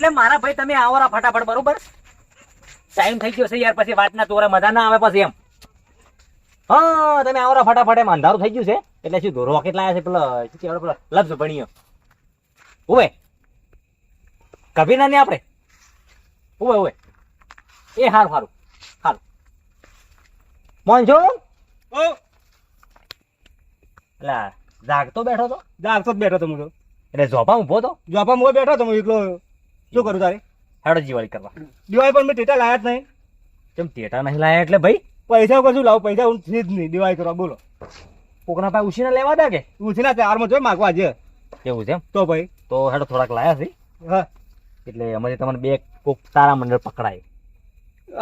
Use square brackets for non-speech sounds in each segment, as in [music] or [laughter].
એટલે મારા ભાઈ તમે આવો ફટાફટ બરોબર? ટાઈમ થઈ ગયો છે યાર પછી વાતના તોરા મજા ના આવે પછી એમ. હા તમે આવો ફટાફટ એમ અંધારું થઈ ગયું છે. એટલે શું રોકેટ લાયા છે પેલો શું કહેવાય પેલો લફ્ઝ ભણીયો. ઓવે કભી ના નહીં આપણે? ઓવે ઓવે એ હારું હારું હારું. મોન છો ઓ. એટલે જાગતો બેઠો તો? જાગતો જ બેઠો તો હું તો. એટલે જોપા ઊભો તો જોપા હું બેઠો તો હું એકલો. શું કરું તારે? હેડો દિવાળી કરવા. દિવાળી પણ મેં ટેટા લાયા જ નહીં. કેમ ટેટા નહીં લાયા એટલે ભાઈ? પૈસા કશું લાવું? પૈસા હું છે જ નહીં. દિવાળી કરવા બોલો. કોકના પાસે ઉછીના લેવા દે કે? ઉછીના ચારમાં જોઈ માગવા છે એવું છે તો ભાઈ. તો હેડો થોડાક લાયા છે. હા. એટલે અમારે તમને બે કોક તારા મંડળ પકડાય.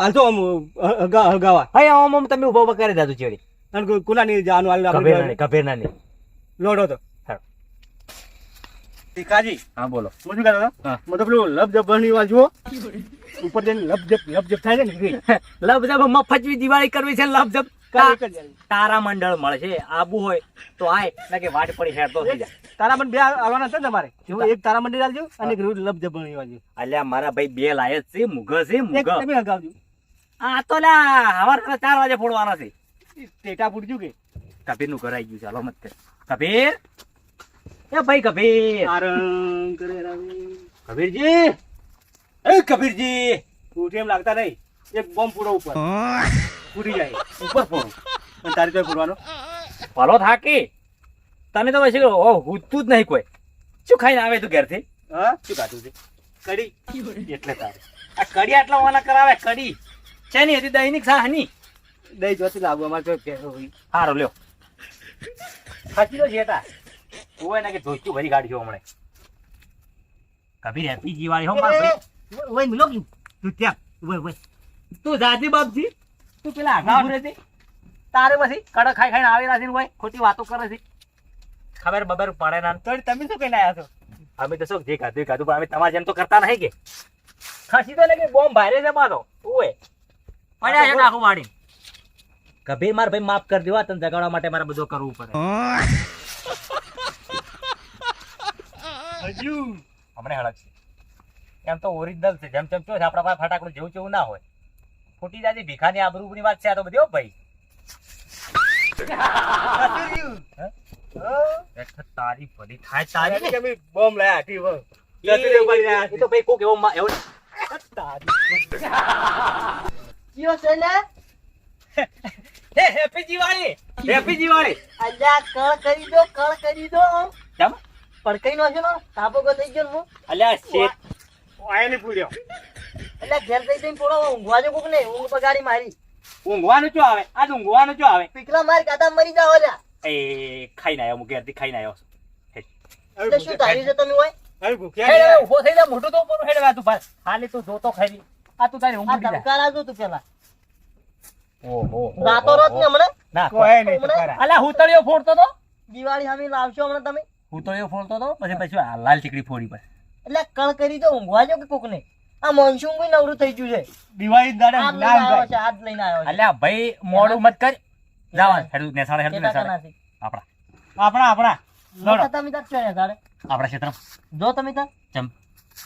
હાલ તો આમ હગાવા હા આમ આમ તમે ઊભા ઊભા કરી દાદુ ચેડી અને કુલાની જાનું હાલ કભેર આપણે નાની કભેર નાની. લોડો તો. હા. હા બોલો. હું શું કહેતો હતો? મને પેલું લપ જપ બની જુઓ. ઉપર જઈને લપ જપ લપ જપ થાય છે ને એ. લબજબ મફતવી દિવાળી કરવી છે લબજબ કાલ એક જ જાય. તારા મંડળ મળશે આબુ હોય તો આય ના કે વાટ પડી હેરતો થઈ જાય. તારા પણ બે આવવાના છે તમારે? એક તારા મંડળ આવજો અને એક લપ જપ બની અલ્યા મારા ભાઈ બે લાયક છે મુગ છે તમે હગાવજો આ તો લા હવાર ચાર વાગે ફોડવાના છે. ટેટા ફૂટજો કે? કબીરનું કરાઈ ગયું ચાલો મત કબીર! એ ભાઈ કબીર આરંગ કરે. કબીરજી એ કબીરજી ઉઠી એમ લાગતા નહીં. એક બોમ્બ પૂરો ઉપર. ફૂટી જાય. ઉપર ફોડું. અને તારી તો ફૂટવાનો ભલો થાકી. તને તો પછી ઓ હુતું જ નહીં કોઈ. શું ખાઈને આવે તું ઘેરથી? હા? શું ખાધું છે? કડી એટલે તારે. આ કડી આટલા ઓના કરાવે? કડી છે ની હતી દૈનિક સાહની? દહીં જોતી લાગુ અમારે તો સારો લ્યો. ખાતી તો જેતા ઓય ને કે ધોચું ભરી કાઢ્યો હમણે. કભી રેપી જીવાળી હો માર ભાઈ? ઓય મિલો કે તું ત્યાં ઓય ઓય. તું જાતી બાપજી. તું પેલા આગા ઉરે છે તારે પછી કડક ખાઈ ખાઈને આવેલા છે ને કોઈ ખોટી વાતો કરે છે? ખબર બબર પડે ના. તો તમે શું કહીને આવ્યા છો? અમે તો શું જે ખાધું ખાધું પણ અમે તમારે જેમ તો કરતા નહીં કે. ખસી તો કે બોમ્બ ભારે છે મારો ઓય. પડ્યા છે નાખું વાડી. કભી માર ભાઈ માફ કરી દેવા તને જગાડવા માટે મારે બધું કરવું પડે. હજુ હમણે હળગશે. એમ તો ઓરિજિનલ છે. જેમ જેમ છે આપણા પાસે ફટાકડું જેવું જેવું ના હોય. ખોટી જાતી ભીખાની આબરૂની વાત છે આ તો બધી હો ભાઈ. તારી ભલી થાય તારી તમે બોમ્બ લાયા ઠીક હો. એ તો ભાઈ કોક એવો એવો કયો છે ને? હે હેપી દિવાળી હેપી દિવાળી અલ્યા કળ કરી દો કળ કરી દો. કેમ પડકાઈ નો છે ને? તાપો ગો થઈ ગયો ને હું? અલ્યા આયા નહીં પૂર્યો. એટલે ઘેર થઈ જઈને પોળો ઊંઘવા જો કોક ને ઊંઘ બગાડી મારી. ઊંઘવાનું શું આવે? આ ઊંઘવાનું શું આવે? પીકલા માર કાતા મરી જાવ અલ્યા. એ ખાઈને આવ્યો હું ઘેરથી ખાઈને આવ્યો. એટલે શું તારી છે તમે હોય? અરે ભૂખ્યા નહીં. થઈ જા મોટો તો ઉપર હેડવા તું ભાઈ. ખાલી તું જોતો ખરી. આ તું તારી ઊંઘ આ જા. ધબકારા જો તું પેલા. ઓહો રાતો રાત ને હમણાં? ના કોઈ નહીં તો ખરા. અલા હુતળિયો ફોડતો તો? દિવાળી સામે લાવશો હમણાં તમે? હુતળિયો ફોડતો હતો પછી પછી આ લાલ ચીકડી ફોડી પછી. એટલે કળ કરી તો ઊંઘવા જો કે કોકને? આ મોનસૂન કોઈ નવરું થઈ ગયું છે. દિવાળી દાડે હાથ આવ્યો છે હાથ લઈને આવ્યો છે. અલ્યા ભાઈ મોડું મત કર. જાવા હેડું નેસાડે હેડું ચેતા નેસાડે. આપણા. આપણા આપણા. લડો. તમે તક ચોય ને તારે આપણા ક્ષેત્ર જો તમે તક ચમ.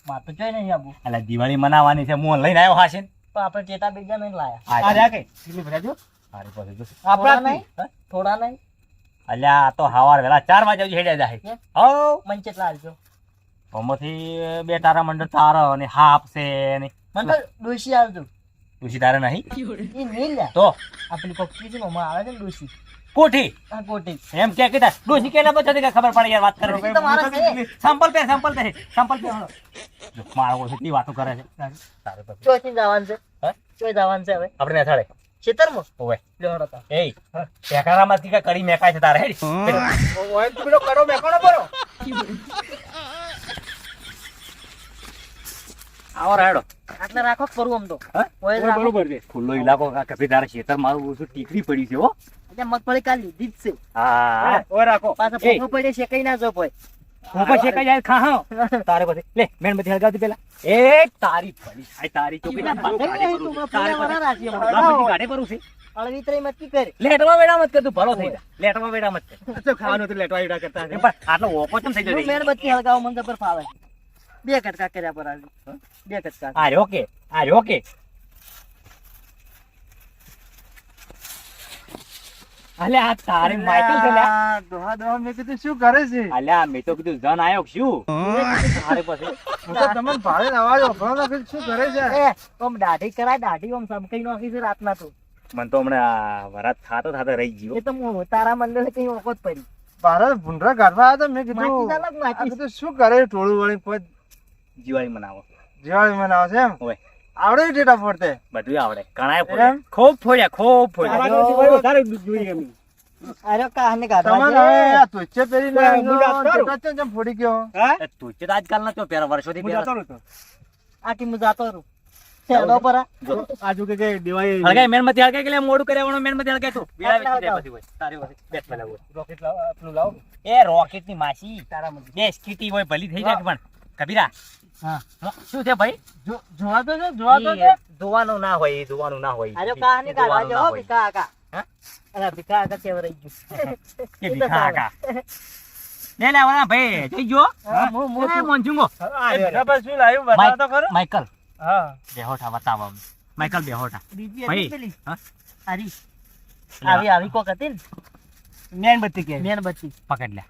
વાત તો જોઈ નહીં આબુ એટલે દિવાળી મનાવવાની છે હું લઈને આવ્યો હાશે તો આપણે ચેતા બીજા નહીં લાયા. આ જા કે કેટલી ભરાજો હારી પાસે આપણા નહીં થોડા નહીં. અલ્યા આ તો હવાર વેલા ચાર વાગે હેડ્યા જાય. હો? મને આલજો? આમાંથી બે તારા મંડળ તારો અને હાફ છે ને. મને તો ડોશી આવજો. ડોશી તારે નહીં? એ નહીં લે. તો? આપણી પક્ષી છે મમ્મા આવે છે ડોશી. કોઠી? આ કોઠી. એમ કે કીધા ડોશી કેલા પછી કે ખબર પડે યાર વાત કરો સંપલ પે સંપલ પે સંપલ પે. જો, મારો કેવી વાતો કરે છે. તારે તો ચોથી જવાન છે. હે? ચોથી જવાન છે હવે. આપણે નેસાડે ખેતરમાં? ઓવે. લ્યો હળો તાર. એય પેકારામાંથી કાંઈ મેકાય છે તારે હેડી. ઓય તું પેલો કરો મેકોનો બરો આવો રાડો આટલે રાખો કરું આમ તો? ઓય બરોબર છે. ખુલ્લો ઇલાકો આ કભી તારે ખેતર મારું ઓછું ટીકડી પડી છે હો. એટલે મગફળી કાલ લીધી જ છે. હા. ઓય રાખો. પાછા. પોખો પડે શેકાઈ ના જો કોઈ ઉપર શેકાઈ જાય ખાહો તારે પછી. લે મેણબત્તી હળગાવતી પેલા એ તારી પડી થાય તારી ચોકી ના તારે રાખીએ ગાડે કરું છે. અળવી મત કી કરે. લેટવા વેડા મત કર તું ભલો થઈ જા. લેટવા વેડા મત કર. તો ખાવાનું તો લેટવા વેડા કરતા છે પણ આટલો ઓપો ચમ થઈ જાય મેણબત્તી હળગાવ મને પર ફાવે બે કટકા કર્યા પર આવી. બે કટકા આ ઓકે આ રહ્યો કે અલ્યા આ તારે માઇકલ છે લ્યા. આ ડોહા ડોહા મેં કીધું શું કરે છે? અલ્યા મેં તો કીધું જન આયો શું? તારે પછી. હું તો તમને ભાડે અવાજ ઓફરો તો શું કરે છે? એ આમ દાઢી કરાય દાઢી સમકાઈ નાખી છે રાતના તો. મન તો હમણાં વરાત થાતો થાતો રહી ગયો. એ તો હું તારા મંદિર કઈ વખત પડી. ભારત ભૂંડરા કાઢવા આવ્યા તો મેં કીધું આ શું કરે ટોળું વળી કોઈ દિવાળી મનાવો. દિવાળી મનાવો છે એમ. આવડે ડેટા ફોડતે? બધું આવડે. કણાય? ફોડ્યા ખૂબ ફોડ્યા ખૂબ ફોડ્યા. અરે કાહને તમારે કાઢવા હવે આ તુચ્છે પહેરીને ચમ ચમ ફોડી ગયો? હે? તું તો આજકાલ ના તો પહેલા વર્ષોથી પહેલા આથી હું જાતો રહું પર. આજુ કે કે દિવાળી હળગાઈ મેણમાંથી હળગાઈ કે લે મોડું કર્યાવાનું મેણમાંથી હળગાઈ તો. બીડા વેચી દે પછી હોય તારી પાસે બેસ પેલા હોય રોકેટ લાવ આપણું લાવ. એ રોકેટની માસી. તારા મને બે સ્કીટી હોય ભલી થઈ જાય પણ. કબીરા હા. હા, શું છે ભાઈ? જોવા તો જોવા તો જોવાનું ના હોય જોવાનું ના હોય. અરે ઈ કાઢવા જોવાનું ના જાઓ હોય. ભીખા આકા. હા? અરે ભીખા આકા કેવરાઈ ગયું. [laughs] કે ભીખા આકા. લે લે વાળા ભાઈ જઈ જો હું- હું? મોંજુંગો એ ભીખા શું લાવ્યું બતાવો તો ખરો? માઇકલ. હા. બેહોઠા બતાવો અમને. બેહોઠા ભાઈ, હા? હારી. આવી આવી કોક હતી ને? મેણબત્તી કે. મેણબત્તી. પકડ લે.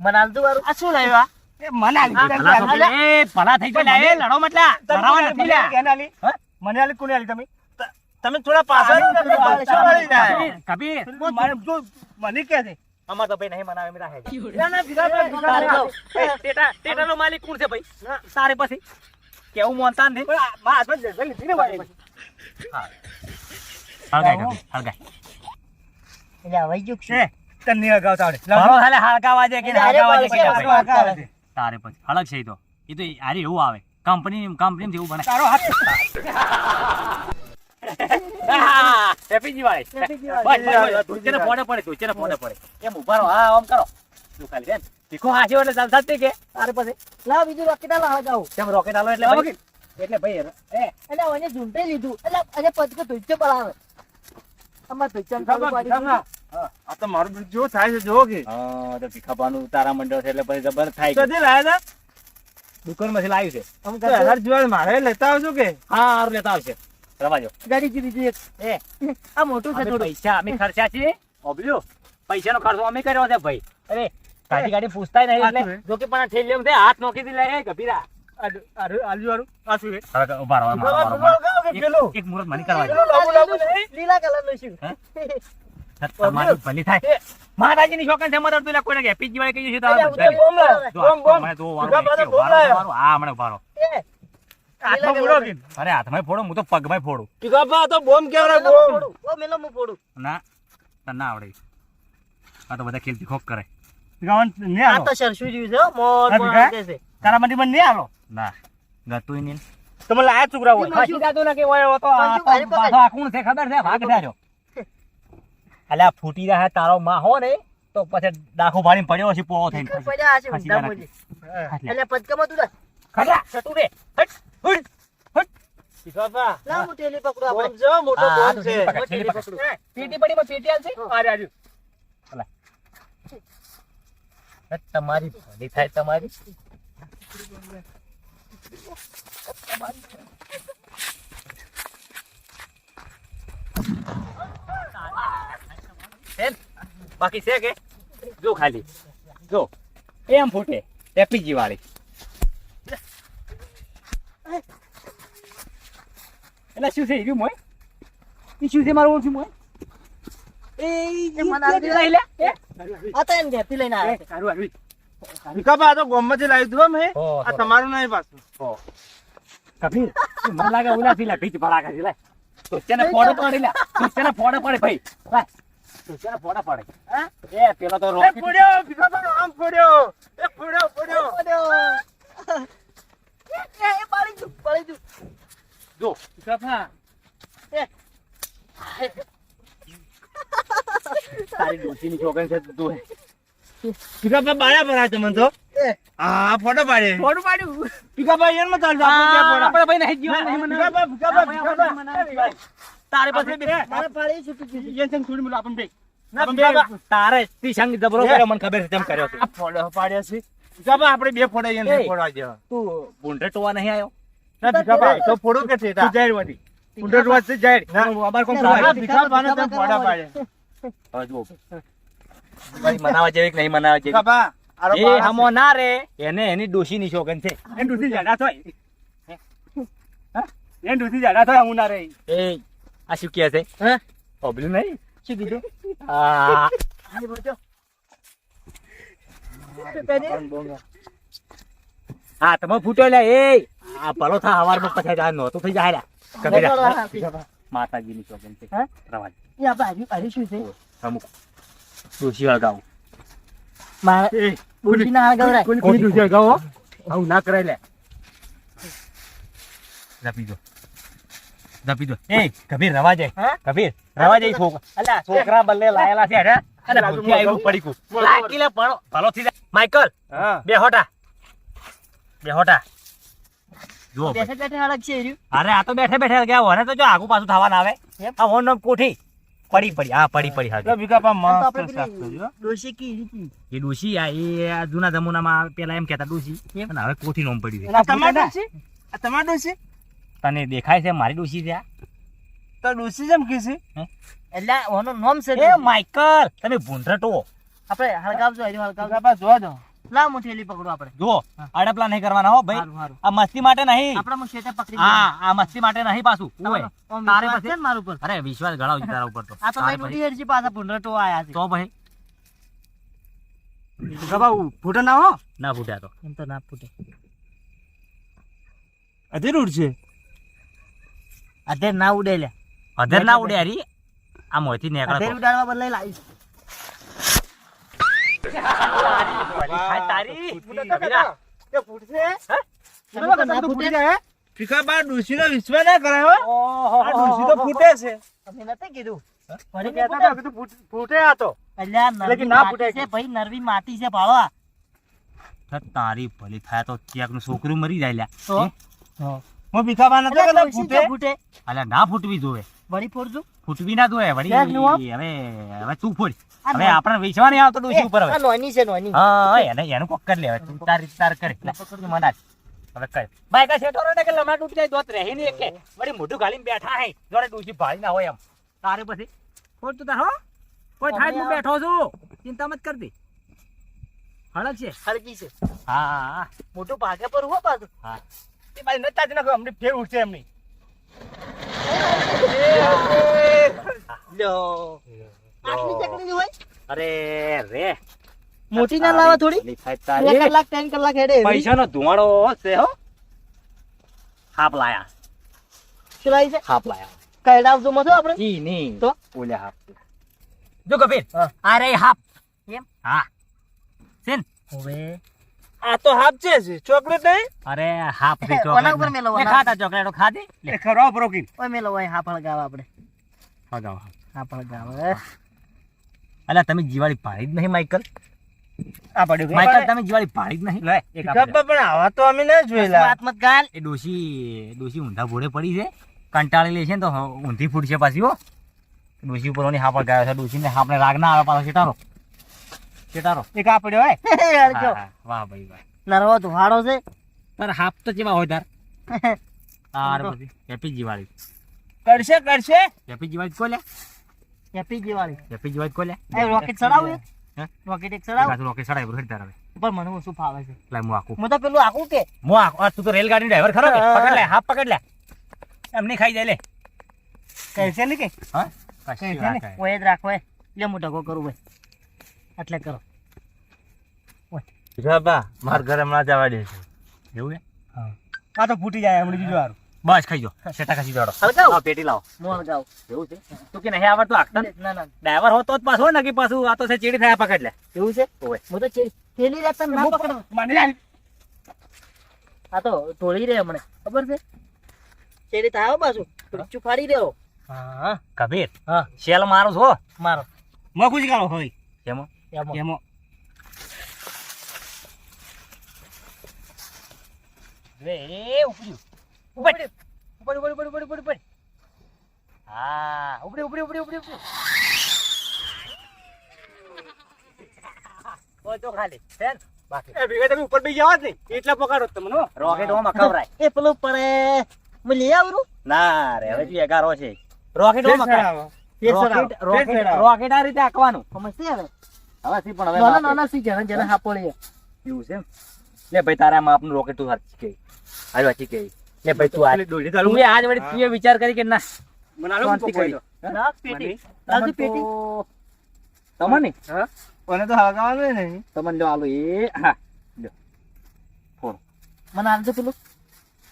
મને આલતું મારું આ શું લાવ્યું આ? એ મને આલી આ ભલા તો પેલા- એ ભલા થઈ ગયા લે, એ લડો મતલા લડાવા નથી લ્યા. કેને આલી હા? મને આલી કોને આલી તમે તમે થોડા પાછળ આની તમે અંદર પાછળ વળી જાય. કબીર, કબીર મારે જો મને કે છે અમાર તો ભાઈ નહીં મનાવે એમ રાખે છે. ના ના ભીખા ભાઈ, ભીખા તારે ભાઈ. જાઓ. એ, ટેટા ટેટાનો માલિક કોણ છે ભાઈ તારે પછી કેવું મોનતા આ- મારા હાથમાં જગ્યા લીધી ને મારી. હળગાય કબીર, હળગાય. એટલે હવાઈ ગયું છે તને નહીં અગાવતા આવડે. હાલે વાજે કે બળશે, ભાઈ. તારે પછી અલગ છે એ તો. એ તો આરે એવું આવે. કંપની કંપની એવું બને. તારો હાથ હેપી દિવાળી બસ, દિવાળી. ધોચેને ફોડે પડે ધોચેને ફોડે પડે કેમ ઊભા રહો. હા આમ કરો. તું ખાલી બેન. તીખો હાસ્યો એટલે ચાલતા જ કે? તારે પછી. લા બીજું રોકેટ આલો, હા જાઉં. કેમ રોકેટ આલો એટલે ભાઈ? એટલે ભાઈ એ. એટલે હવે ઝૂંટે લીધું. એટલે અને પદકે ધોઈચે પડાવે. અમાર ધોઈચાને આ તો મારું જેવું થાય છે જોવો કે. હા તો ભીખાભાનું તારા મંડળ છે એટલે પછી જબર થાય કદી લાયા દુકાનમાંથી લાવ્યું છે. હતા હજાર જેવા મારે લેતા આવજો કે. હા હારું લેતા આવશે રવાજો ગાડી જી બીજું એ. આ મોટું છે થોડું. પૈસા અમે ખર્ચા છીએ. ઓબલ્યો પૈસાનો ખર્ચો અમે કર્યો છે ભાઈ. અરે ગાડી ગાડી પૂછતાય નહીં એટલે. જો કે પણ ઠેલી એમ છે હાથ નોખી દી લે ગભીરા. આલુ આલુ આ શું હવે ઊભા રહો એક મુરત મને કરવા? લીલા કલરનું શું? તમારી ભલી થાય. મહારાજી ની છે મતલબ તું કોઈ કે પીજી વાળી કહીએ છે તો આ હમણાં ફોડો અરે હાથમાં ફોડો હું તો પગમાં ફોડું. તો. ફોડું. હું ફોડું. ના તને ના આવડે. આ તો બધા ખેલતી ખોક કરે. ભીખા ભાઈ, આ આલો. તો સરસું જેવું છે મોર મોર છે. તારા માટે મને નહીં આલો ના ગતું નહીં. તમે લાયા હોય ખસી ને કે ઓય તો આ કોણ છે ખબર છે? ભાગ જાજો અલ્યા ફૂટી રહ્યા તારો માં હો ને? તો પછી ડાખો પાણી પડ્યો છે પોળો થઈને પડ્યા. ખાટલે. એટલે. પદકામાં તું ખરા છટુ રે હટ હટ લાવ આપણે. મોટો છે. પેટી પડી માં પેટી આલશે? આરે આજુ તમારી ભલી થાય તમારી. બાકી છે કે? જો ખાલી. જો. એમ ફૂટે. એપીજી વાળી. એટલે શું છે રહ્યું મોય? એ શું છે મારું ઓળખ્યું મોય? છે. તમારું નહીં પાછું. કબીર મને લાગે ઓલા થી લે ભીત ભડાકા થી લે. તો તેને ફોડો પડી લે. તો તેને ફોડો પડે ભાઈ. ભાઈ તો ફોડો પડે હા? એ પેલો તો રોકી પડ્યો બીજો ભીખા આમ પડ્યો એ પડ્યો પડ્યો પડ્યો એ, એ, પાડી દઉં, પાડી દઉં. જો કફા એ તારી ડોસીની છોકરી છે તું ભાઈ, બાળા ભરાય તમને તો. હા, ફોટો પાડે. ફોટો પાડ્યું ભાઈ, એમ ચાલશે, આપણે ભાઈ નહીં જીવન નહીં મને. તારે પાસે બે- મારે પાડી છૂટી ગયું. યન સંગ થોડી મિલો આપણ બે. ના, ભાઈ, તારે તી સંગ જબરો કર્યો મને ખબર છે તેમ કર્યો છે. આ ફોટો પાડ્યા છે. ભીખાબા આપણે બે ફોડાઈએ ને એ. ફોડવા જેવા તું ભૂંડરે ટોવા નહીં આવ્યો? ના ભીખાબા તો ફોડું કે છે તું? જાહેર વાળી. ઊંડો રોજ છે જાહેર. અમારે કોણ ના, ખબર? ભીખાબાને તેમ ફોડા પાડે. હવે. ભાઈ મનાવા જેવી કે નહીં મનાવા જેવી? ભીખાબા એ હમો ના રે. એને એની ડોશીની શોખન છે છે. એન ડૂસી જાડા થાય. હા? એન ડૂસી જાડા થાય હું ના રે એ આ શું કહે છે. હા? ઓબલું નહીં? શું કીધું? આ બોલજો. હા તમે ફૂટો લે. એ આ ભલો થા હવારમાં પછી આ નહોતું થઈ જાય. માતાજીની શોખન છે. હા? રવા દે. એ આપણે હારી- હારી શું છે? અમુક ડોશી હળગાવું મારે એ ડોશીના હાલ કોઈ ડૂસી આવું ના કરાય લે. જપી દો જપી દો. એ કબીર રવા જાય કબીર રવા જાય છોકરા અલ્યા છોકરા બલ્લે લાયેલા છે હે અને ભૂખી આવ્યું પડીકું લાગી લે પણ ભલો થઈ જાય. માઈકલ બે હોટા. બે હોટા. જો બેઠે બેઠે અલગ છે અરે આ તો બેઠે બેઠે ગયા હોને તો જો આગુ પાછું થવા ના આવે. આ હોન નો કોઠી. પડી પડી. હા પડી પડી હા તો પા આ મસ્ત સાફ કરજો ડોશી કી. એ ડોશી આ એ આ જૂના જમાનામાં પેલા એમ કહેતા ડોશી. અને હવે કોઠી નોમ પડ્યું છે તમારે આ તમારે ડૂસી તને દેખાય છે મારી ડોશી છે આ? તો ડૂસી જેમ કીસી એટલે ઓનો નામ છે એ ડોશી. માઈકલ તમે ભૂંડરટો આપણે હળગાવજો રહ્યું હળગાવજો. ભીખાબા જોવા દો. લા મુઠેલી પકડો આપણે. જો અડપલા નહીં કરવાના હો ભાઈ. હારું, હારું. આ મસ્તી માટે નહીં. આપણે હું શેતે પકડી હા આ મસ્તી માટે નહીં પાછું. ઓય. તારે પછી- છે ઉપર? અરે વિશ્વાસ ગળાવ છે તારા ઉપર તો. આ તો તારે લઈને પછી- પાછા ભૂંડરટો આયા છે. તો ભાઈ. ફોટો ના હો? ના ફૂટ્યા તો. એમ તો ના ફૂટે. અધીર ઉડશે અધેર ના ઉડે લે. અધેર ના ઉડે હરી? આ મોંથી નીકળે તો. ઉડાડવા બદલે લાવીશ તારી. ફૂટશે? તો ના ફૂટે નો વિશ્વાસ ના કરાય ઓહો, આ ડૂસી તો ફૂટે છે. તમે નતા કીધું. ફરી કહેતા હતા. કે ફૂટે આ તો. એટલે આ એટલે કે નરવી ના ફૂટે છે ભાઈ નરવી માટી છે ભાળવા તારી ભલી થાય તો ક્યાંકનું છોકરું મરી જાય લ્યા. તો? હે? ભીખાબા નતો એટલે ફૂટે? ફૂટે? અલે ના ફૂટવી જોવે. વળી ફોડજો. ફૂટવી ના જોવે વળી નું? હવે હવે તું ફોડ. હવે આપણે નહીં આવતો ડોશી ઉપર હવે. નોની છે નોની. હા એને એનું કોક કરી લે હવે તું તાર તાર કરી. મના હવે કર. બાય કા શેઠો રે કે લમા તૂટી જાય દોત રહે નહીં કે વળી મોઢું ગાલીને બેઠા હે. જોડે ડોશી ભાળી ના હોય એમ. તારે પછી ફોડ તું તાર હો. કોઈ થાય હું બેઠો છું. ચિંતા મત કરતી. હળક છે. હળકી છે. હા મોટું ભાગે પર હો પાછું. હા. એ બાજુ નતા જ નાખો અમને ફેર ઉઠશે એમની. લ્યો. આટલી ચકડી હોય? અરે રે. મોટી ના લાવા થોડી? બે કલાક ત્રણ કલાક હેડે. પૈસાનો ધુમાડો છે હો. હાપ લાયા. શું લાવી છે? હાપ લાયા. કઈડાવજો મથો આપણે. જી નહીં તો? ઓલે હાપ. જો કપિલ. અરે હાપ. એમ? હા. સેન. હવે. આ તો હાફ છે ચોકલેટ નહીં? અરે હાપથી [laughs] ઓના ઉપર મેલો, લે ખાતા ચોકલેટો ખાધી? લે. ખરો પ્રોકીન ઓય મેલો ઓય હા ફળગાવ આપણે. ખાગાવ હા. ફળગાવ અલા તમે જીવાળી પાડી જ નહીં માઈકલ આ પડ્યું માઈકલ તમે જીવાળી પાડી જ નહીં. લે એક આપી પણ આવા તો અમે ન જોયેલા. આત્મત ગાલ? એ ડોશી ડોશી ઊંધા ભોળે પડી છે. કંટાળી લે છે ને તો ઊંધી ફૂટશે પાછી હો. ડોશી ઉપર ઓની હાપડ ગાયો છે. ડોશીને હાફને રાગ ના આવે પાછો ચેટારો ચેટારો એક આ પડ્યો હે. [laughs] વાહ ભાઈ વાહ. નરવો ધુવાડો છે. પર હાપ તો કેવા હોય તાર? [laughs] તાર બધી. હેપી દિવાળી. કરશે કરશે. હેપી દિવાળી કોલે? હેપી દિવાળી. હેપી દિવાળી કોલે? એ રોકેટ ચડાવું હે? રોકેટ એક ચડાવું. રોકેટ ચડાય બરોબર તાર પણ મને શું ફાવે છે? લે મો આકુ મો તો પેલું આકુ કે. મો આકુ તું તો રેલગાડી ડ્રાઈવર ખરો કે? પકડ લે હાફ પકડ લે. એમને ખાઈ જાય લે. કરશે ને કે? હા? કશી છે ને? ઓય જ રાખો એ. લે મોટો ઢગો કરું ભાઈ. એટલે કરો. ભીખાબા માર ઘરે હમણાં જવા દે છે. એવું છે આ તો ફૂટી જાય હમણાં બીજું હારું. બસ ખાઈ જો શેટા ખાસી જાડો? લાવો, પેટી લાવો. હું હળગાવ એવું છે? તું કે નહીં આવડતું આખતા ના ના ડ્રાઈવર હોતો જ પાછો ને કે પાછું. આ તો છે ચીડી થયા પકડ લે. એવું છે? ઓય. હું તો ચેલી રહેતા ના પકડો. મને આ તો ઢોળી રહે હમણે. ખબર છે? ચેડી થાય હો પાછું. ઊંચું ફાડી રહ્યો હા. કબીર હા. શેલ મારો છો મારો. મખું જ ગાળો હોય. એમાં એમાં રે ઉપડ્યું ઉપર ઉપર ઉપર ઉપર ઉપર ઉપર ઉપર હા ઉપડી ઉપડી ઉપડી ઉપડી ઉપડી તો ખાલી. ફેર. બાકી. એ ભેગા તમે ઉપર બેસી જવા જ નહીં. એટલા પકડો તમને રોકેટ હોમ ખવરાય. [laughs] એ પેલું પડે હું લઈ આવું ના રે હવે તું એગારો છે. રોકેટ હોમ ફેર રોકેટ રોકેટ આ રીતે આંકવાનું સમજતી હવે હવે સી પણ હવે નાના નાના સી જેને જેને હાપો એવું છે લે ભાઈ તારા માપનું રોકેટ તું સાચી કહી. હારું સાચી કહી. લે ભાઈ તું આજ પેલી દોરી ચાલુ આજ વળી તું વિચાર કરી કે ના મને શાંતિ કરી. રાખ પેટી. રાખ પેટી. તમને? મને તો હળગાવાનું નહીં તમને લો આલો એ. હા. મને આલજો પેલું.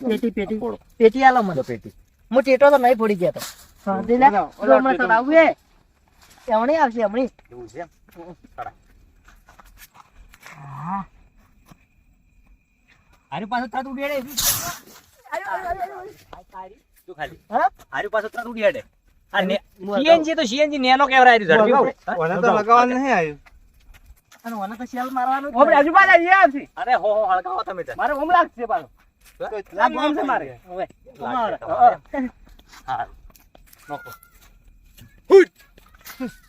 પેટી પેટી. પેટી આલો મને. પેટી. હું ટેટો તો નહીં ફોડી ગયા તો. હા દે લે? ઓલા- એ હમણાં આવશે હમણાં એવું છે આરી પાસે તરત ઉડી હેડે તું ખાલી. હા? આરી પાસે તરત ઉડી હેડે સીએનજી તો સીએનજી નેનો કેવરાય ઝડપી આવડે હા? મને તો લગાવવાનું નહીં આવ્યું અને મને તો શેલ મારવાનું જ ઓમ છે. આજુબાજુ આવીએ આવશે. અરે હો હો હળગાવો તમે. મારે ઓમ લાગશે પાછો. આ છે મારે. હવે. હા. નોકો તમારે.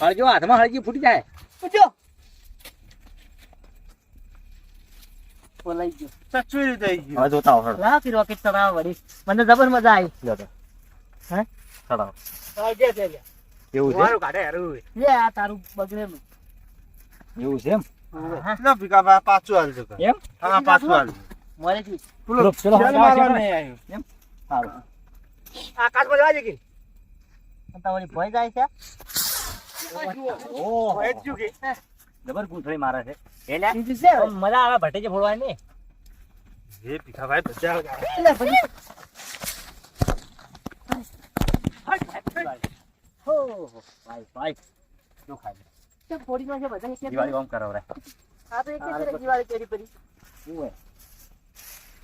હળજો હાથમાં હળજી ફૂટી જાય. પૂછો બોલાઈ ગયો. સચવી રીતે આવી હવે જોતા હો લાવ કે રોકેટ ચડાવ વળી. મને જબર મજા આવી. લો તો. હે? ચડાવો. હા, છે, એવું છે? વારું કાઢે હારું. લે આ તારું બગડેલું એવું છે એમ? હા. લો ભીખાભા, પાછું હાલજો એમ? હા પાછું હાલજો મોરેથી ચલો ચલો નહીં આવ્યું સારું આ જવા દે કે? તમારી ભય જાય છે? જ? જબર ગૂંથળી મારે છે? મજા આવે ભટેજે ફોડવાની એ ભીખાભાઈ બધા લે ભઈ. હો, ભાઈ ભાઈ. જો ખાઈ કેમ ફોડી નાખે બધા એક એક દિવાળી ઓમ કરાવરે આ તો એક એક દિવાળી કેરી પડી શું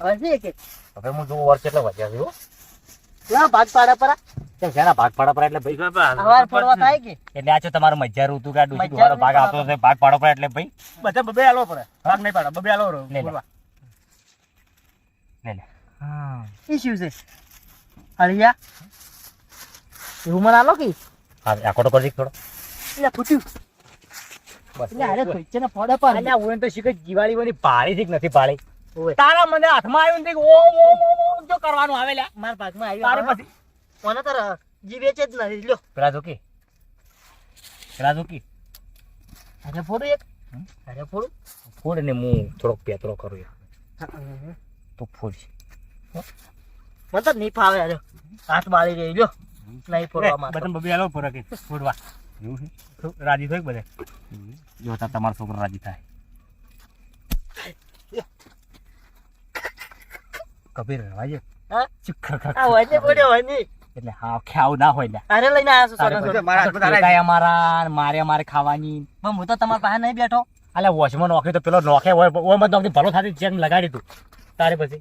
હવે એક એક? હવે હું જોઉં વાર કેટલા વાગ્યા છે હો? લા ભાગ પાડા પરા. કેમ શેના ભાગ પાડો પર એટલે ભાઈ? હવાર ફોડવા થાય કે? એટલે આ છો તમારું મજારું હતું કે આ ડૂસી ભાગ આવતો છે ભાગ પાડો પર એટલે ભાઈ? બધા બબે આલો પડે. ભાગ નહીં પાડો, બબે આલો રહો. લે, લે. બોલવા. લે લે. હા. ઈ શું છે? હળિયા? એવું મને આલો કે? હા આ કરી થોડો એટલે ફૂટ્યું. બસ. એટલે હારે ખોઈચે ને ફોડે પર અલ્યા હું તો શીખે દિવાળી બની પાળી થી નથી ઓય. તારા મને હાથમાં આવ્યું ને ઓ ઓમ ઓમ જો કરવાનું આવે લ્યા. મારા ભાગમાં તારે પછી કોને તાર જીવે છે જ નથી. લ્યો. પેલા જોકી અરે ફોડું એક. અરે ફોડું. ફોડ ને હું થોડોક પેતરો કરું યાર. તો ફોડ. મને તો નહીં ફાવે અરે. હાથ મારી રહી લ્યો. નહીં ફોડવા. બધા બબે આલો પડે કે ફોડવા. રાજી થાય બધા? જો તમારો છોકરો રાજી થાય. કબીર રવાજે હા? ચુપ ખર ખર આ હોય છે ફોડ્યો એટલે હા ખ્યાવ ના હોય લ્યા અરે લઈને આવ્યા છો તારે સોના પછી સોના. મારા હાથમાં તારા ટેકાય અમારા ને મારે ખાવાની. પણ હું તો તમારા પાસે નહીં બેઠો. અલ્યા વોચમાં નોખ્યો તો પેલો નોખે હોય ઓય મત નોખી ભલો થાતી ચેક લગાડી તું. તારે પછી.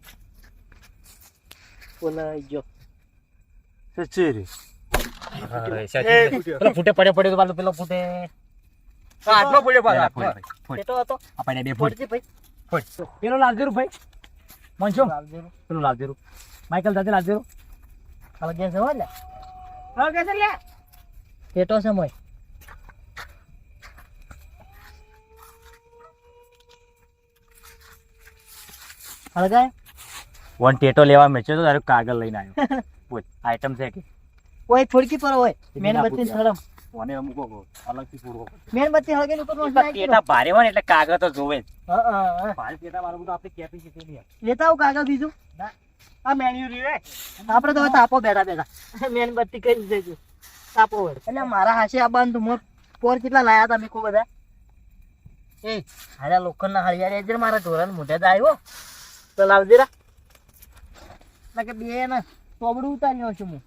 બોલાઈ ગયો. સચવી રે એ ફૂટ્યો. પેલો ફૂટે પડે પડે તો પાછો પેલો ફૂટે. હા, પડ્યો પાછો, પેલા ફૂટ, ફૂટ. હતો. આપણે બે ફૂટ. ફૂટ. પેલો લાલજીરું ભાઈ. મનસુમ લાલજીરું. પેલું લાલજીરું માઇકલ દાદા લાલજીરું હવે જે છે હોય ને હા, કે છે લે? પેટો છે મોય હળગાય વન ટેટો લેવા મેચ્યો તો તારે કાગળ લઈને આવ્યો આઈટમ છે કે પર હોય મેણબત્તી સળમ મને અમુક અલગથી પૂરવો મેણબત્તી હળગે ઉપર ટેટા ભારે હોય ને એટલે કાગળ તો જોવે હા હા હા. ભારે ટેટા મારું તો આપણે કેપેસિટી નહીં. લેતા આવું કાગળ બીજું. આ મેન્યુ રીવે આપણે તો હવે તાપો બેઠા બેઠા. મેણબત્તી કરી દેજો તાપો હોય એટલે મારા હાશે આ બાંધ મોર પોર કેટલા લાયા તમે મેકો બધા? એ હારા લોખંડના હળિયા રેજર મારા ધોરણ મોઢે જ આવ્યો. તો લાવજે રા. ના કે બે ને તોબડું ઉતાર્યો છું હું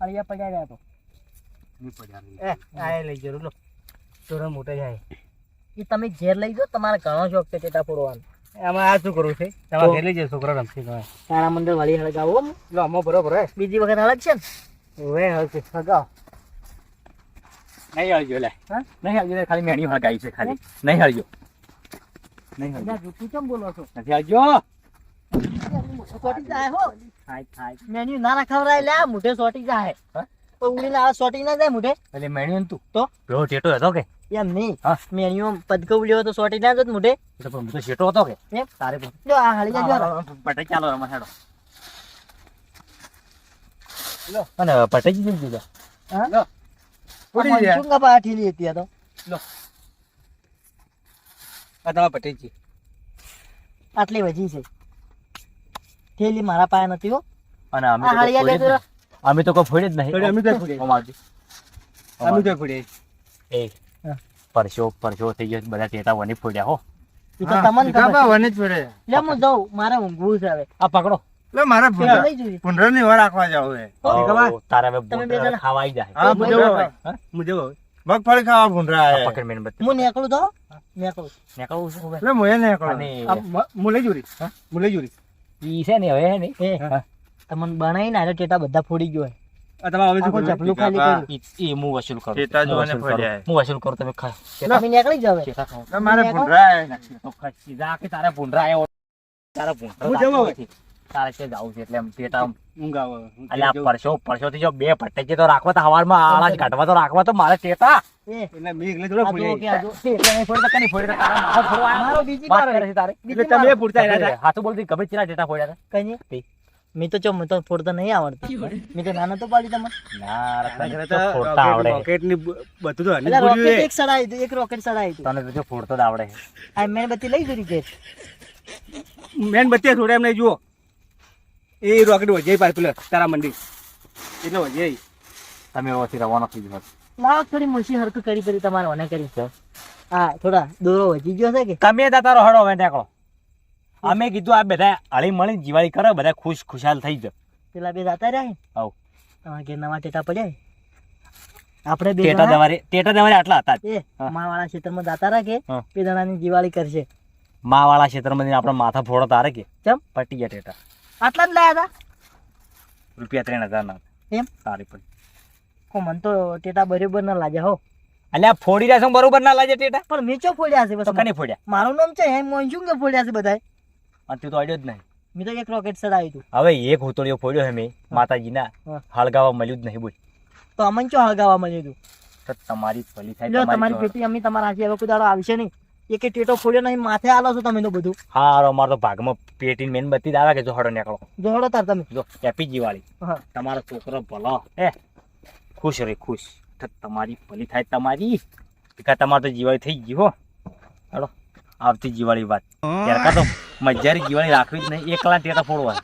હળિયા પગાર ગયા તો. લઈ જરો લો. ચોરો મોટો જાય. એ તમે ઘેર લઈ જાઓ તમારે ઘણો શોખ છે ટેટા ફોડવાનો આમાં આ શું કરવું છે? તમારે ઘેર લઈ જાય છોકરો રમશે તારા મંદિર વાળી હળગાવો લો આમાં બરોબર હે. બીજી વખત હળગ છે ને? ઓવે હશે હળગાવો. નહીં હળજો લે. નહીં હળજો ખાલી મેણી છે ખાલી. નહીં હળજો નહીં હળજો જૂઠું કેમ બોલો છો? નથી હળજો સોટી જાય હો. મેન્યુ ના રખાવરાય લે મુઢે સોટી જાય હા? પણ ઉડીને આ સોટી ના જાય મુઢે? એટલે મેણી તું. તો? પેલો ટેટો હતો કે? એમ નહીં. હા. પદકો ઉલ્યો તો સોટી ના જત મોઢે. તો પણ તો શેઠો હતો કે? એમ? તારે જો આ હાલી જાજો. પટાઈ ચાલો રમા હેડો. અને પટાઈ જ દીધા. હા? ઉડી ગયા. મંચુંગા પા ઠીલી હતી આ તો? આ તમારા પટેલજી. આટલી વજી છે. થેલી મારા પાયા નથી હો. અને અમે હાળિયા ફોડે. નહીં. અમે તો કોઈ ફોડે જ નહીં. થોડી અમે તો. તો ફોડીએ. એ પરસો પરસો થઈ ગયો બધા ટેટા વની ફોડ્યા હો. એ તો તમને ખબર વને જ પડે લે હું જાઉં. મારે ઊંઘવું છે હવે. આ પકડો. લે મારે પુનરા ની વાર રાખવા જાવ તારે હવે તમે બે બોટ જણા. ખાવા આવી જાય હા મુજે? મુજબ મગફળી ખાવા ભૂંડરા હે. પકડ બત હું નીકળું તો નીકળું. નીકળવું છે હવે. એટલે મોએ ને કરો અને મુલે જુરી હા? મુલે જુરી ઈ છે ને હવે હે ને. તમને બનાવીને આને ટેટા બધા ફોડી ગયો હોય. તમે હવે શું ચપલું ખાલી કરી એ હું વસૂલ કરું. ટેટા જોવાને ફોડ્યા હે. વસૂલ કરું તમે ખા તમે નીકળી જાવ. ટેટા ખાઓ. લે મારે ભૂંડરા તો ખસી જા કે તારે ભૂંડરા આવ્યો તારે ભૂંડરા હું જવા તારે છે જાવું છે એટલે ટેટા ઊંઘ આવે. જવું. પરસો પરસો થી જો બે પટ્ટે તો રાખવા તો હવારમાં આળા જ કાઢવા તો રાખવા તો મારે ટેટા એટલે મેં એકલે જોડે જુઓ. એટલે નહીં ફોડી તો કની ફોડી તારા માથા ફોડવા મારો બીજી તારે. એટલે તમે ફોડતા. હાથું બોલતી ચેલા ટેટા ફોડ્યા કઈ? નહીં तो તો ચો મને તો ફોડતા નહીં આવડતું મેં તો નાનો તો પાડી તમને ના રે, તને આના તો ફોડતા આવડે રોકેટ- રોકેટની બ- બધું તો હની ફોડ્યું એક સડાઈ હતું એક રોકેટ સડાઈ હતું તને તો જો ફોડતો જ આવડે આ મેણબત્તી લઈ જરી છે મેનબત્તી થોડા એમ નહીં જુઓ એ રોકેટ વજે પાર પેલા તારા મંડી એટલે વજે તમે ઓછી રવાનો થઈ ગયો લાવ થોડી મુશી હરકું કરી કરી તમારે મને કરી છે હા થોડા દોરો વજી ગયો છે કે તમે તા તારો હડો હવે નીકળો અમે કીધું આ બધા હળી મળી દિવાળી કરે બધા ખુશ ખુશાલ થઈ જાય પેલા બે જાતા રહ્યા આવ. તમારા ઘેર નવા ટેટા પડ્યા. આપણે બે ટેટા દવારે ટેટા દવારે આટલા હતા. એ. માવાળા ક્ષેત્રમાં જાતા રાખે. બે જણાની દિવાળી કરશે. મા વાળા ક્ષેત્રમાં આપણે માથા ફોડો તારે કે? ચમ? પટી ગયા ટેટા. આટલા જ લાયા હતા? રૂપિયા ત્રણ હજાર ના એમ? તારી પણ કો મન તો ટેટા બરોબર ના લાગ્યા હો. અલ્યા ફોડી રહ્યા છો બરોબર ના લાગે ટેટા? પણ મેં ચો ફોડ્યા છે? બસ કને ફોડ્યા? મારું નામ છે એમ મોંજું કે ફોડ્યા છે બધાય અને તું તો અડ્યો જ નહીં. મેં તો એક રોકેટ સડાવ્યું હતું હવે એક હુતળીઓ ફોડ્યો હે મેં માતાજીના. હા. હળગાવા મળ્યું જ નહીં બોલ. તો અમને ચો હળગાવા મળ્યું હતું તો તમારી ભલી થાય તમારી તમારી પેટી અમે તમારા હાથે હવે કોઈ દાડો આવશે નહીં. એક ટેટો ફોડ્યો નહીં માથે આલો છો તમે તો બધું. હારો અમારો તો ભાગમાં પેટી મેન બત્તી જ આવે કે જો હડો નીકળો. જોડો તાર તમે. જો હેપી દિવાળી. તમારો છોકરો ભલો. હે ખુશ રે ખુશ. તમારી ભલી થાય તમારી. ભીખા તમારે તો જીવાળી થઈ ગયું હો. હાલો. આવતી દિવાળી વાત. ત્યારે કાં તો મજારી દિવાળી રાખવી જ નહીં એકલા ટેટા ફોડવા